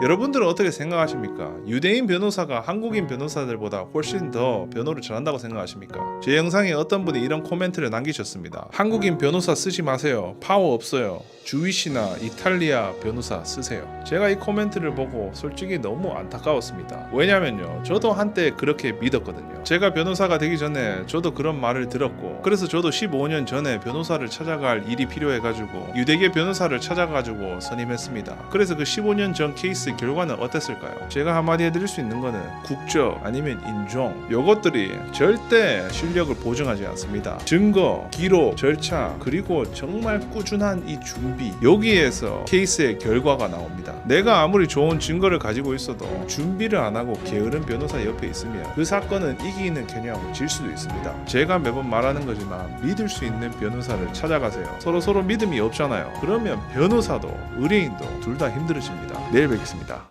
여러분들은 어떻게 생각하십니까? 유대인 변호사가 한국인 변호사들보다 훨씬 더 변호를 잘한다고 생각하십니까? 제 영상에 어떤 분이 이런 코멘트를 남기셨습니다. 한국인 변호사 쓰지 마세요. 파워 없어요. 주위시나 이탈리아 변호사 쓰세요. 제가 이 코멘트를 보고 솔직히 너무 안타까웠습니다. 왜냐면요. 저도 한때 그렇게 믿었거든요. 제가 변호사가 되기 전에 저도 그런 말을 들었고 그래서 저도 15년 전에 변호사를 찾아갈 일이 필요해가지고 유대계 변호사를 찾아가지고 선임했습니다. 그래서 그 15년 전 케이스 결과는 어땠을까요? 제가 한마디 해드릴 수 있는 거는 국적 아니면 인종 요것들이 절대 실력을 보증하지 않습니다. 증거, 기록, 절차 그리고 정말 꾸준한 이 준비 여기에서 케이스의 결과가 나옵니다. 내가 아무리 좋은 증거를 가지고 있어도 준비를 안 하고 게으른 변호사 옆에 있으면 그 사건은 이기는 개념 질 수도 있습니다. 제가 매번 말하는 거지만 믿을 수 있는 변호사를 찾아가세요. 서로 서로 믿음이 없잖아요. 그러면 변호사도 의뢰인도 둘 다 힘들어집니다. 내일 뵙겠 습니다.